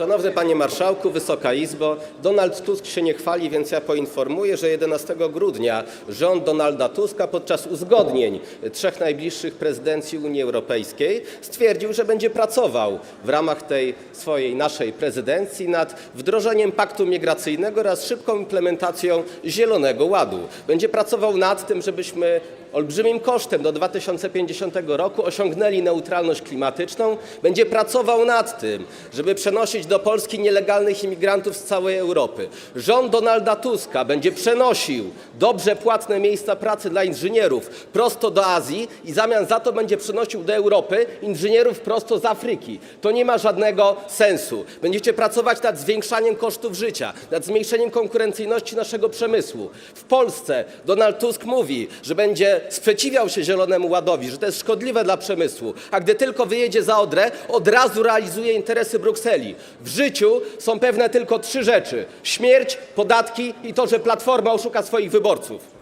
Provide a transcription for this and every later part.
Szanowny Panie Marszałku, Wysoka Izbo, Donald Tusk się nie chwali, więc ja poinformuję, że 11 grudnia rząd Donalda Tuska podczas uzgodnień trzech najbliższych prezydencji Unii Europejskiej stwierdził, że będzie pracował w ramach tej swojej naszej prezydencji nad wdrożeniem paktu migracyjnego oraz szybką implementacją Zielonego Ładu. Będzie pracował nad tym, żebyśmy olbrzymim kosztem do 2050 roku osiągnęli neutralność klimatyczną, będzie pracował nad tym, żeby przenosić do Polski nielegalnych imigrantów z całej Europy. Rząd Donalda Tuska będzie przenosił dobrze płatne miejsca pracy dla inżynierów prosto do Azji i w zamian za to będzie przenosił do Europy inżynierów prosto z Afryki. To nie ma żadnego sensu. Będziecie pracować nad zwiększaniem kosztów życia, nad zmniejszeniem konkurencyjności naszego przemysłu. W Polsce Donald Tusk mówi, że będzie sprzeciwiał się Zielonemu Ładowi, że to jest szkodliwe dla przemysłu, a gdy tylko wyjedzie za Odrę, od razu realizuje interesy Brukseli. W życiu są pewne tylko trzy rzeczy: śmierć, podatki i to, że Platforma oszuka swoich wyborców.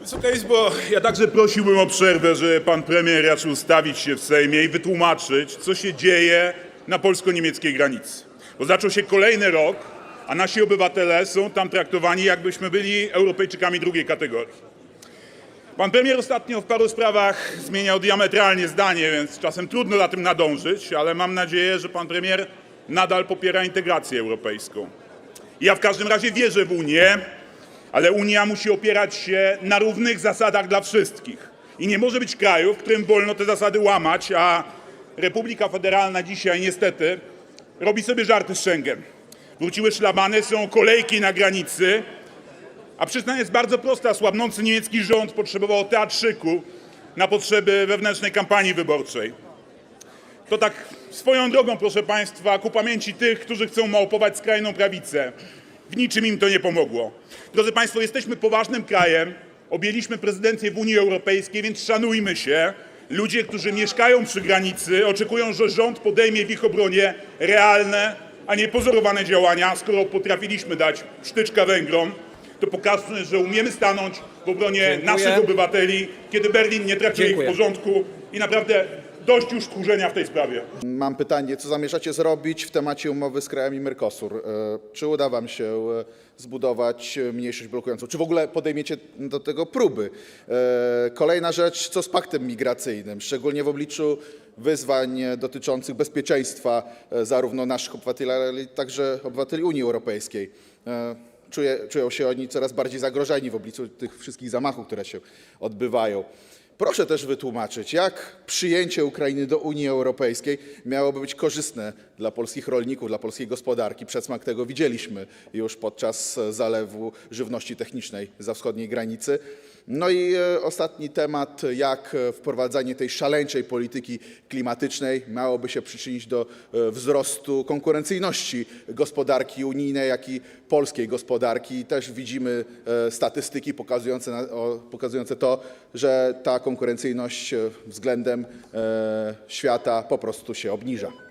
Wysoka Izbo, ja także prosiłbym o przerwę, żeby pan premier raczył ustawić się w Sejmie i wytłumaczyć, co się dzieje na polsko-niemieckiej granicy. Bo zaczął się kolejny rok, a nasi obywatele są tam traktowani, jakbyśmy byli Europejczykami drugiej kategorii. Pan premier ostatnio w paru sprawach zmieniał diametralnie zdanie, więc czasem trudno za tym nadążyć, ale mam nadzieję, że pan premier nadal popiera integrację europejską. Ja w każdym razie wierzę w Unię, ale Unia musi opierać się na równych zasadach dla wszystkich. I nie może być kraju, w którym wolno te zasady łamać, a Republika Federalna dzisiaj niestety robi sobie żarty z Schengen. Wróciły szlabany, są kolejki na granicy, a przyczyna jest bardzo prosta. Słabnący niemiecki rząd potrzebował teatrzyku na potrzeby wewnętrznej kampanii wyborczej. To tak swoją drogą, proszę Państwa, ku pamięci tych, którzy chcą małpować skrajną prawicę. W niczym im to nie pomogło. Drodzy Państwo, jesteśmy poważnym krajem, objęliśmy prezydencję w Unii Europejskiej, więc szanujmy się. Ludzie, którzy mieszkają przy granicy, oczekują, że rząd podejmie w ich obronie realne, a nie pozorowane działania. Skoro potrafiliśmy dać sztyczka Węgrom, to pokażmy, że umiemy stanąć w obronie Dziękuję. naszych obywateli, kiedy Berlin nie traktuje ich w Dziękuję. porządku i naprawdę dość już tchórzenia w tej sprawie. Mam pytanie, co zamierzacie zrobić w temacie umowy z krajami Mercosur? E, Czy uda wam się e, zbudować e, mniejszość blokującą? Czy w ogóle podejmiecie do tego próby? Kolejna rzecz, co z paktem migracyjnym, szczególnie w obliczu wyzwań dotyczących bezpieczeństwa zarówno naszych obywateli, ale także obywateli Unii Europejskiej. Czuje, czują się oni coraz bardziej zagrożeni w obliczu tych wszystkich zamachów, które się odbywają. Proszę też wytłumaczyć, jak przyjęcie Ukrainy do Unii Europejskiej miałoby być korzystne dla polskich rolników, dla polskiej gospodarki. Przedsmak tego widzieliśmy już podczas zalewu żywności technicznej za wschodniej granicy. No i e, ostatni temat, jak wprowadzanie tej szaleńczej polityki klimatycznej miałoby się przyczynić do e, wzrostu konkurencyjności gospodarki unijnej, jak i polskiej gospodarki. Też widzimy e, statystyki pokazujące, pokazujące to, że ta konkurencyjność e, względem e, świata po prostu się obniża.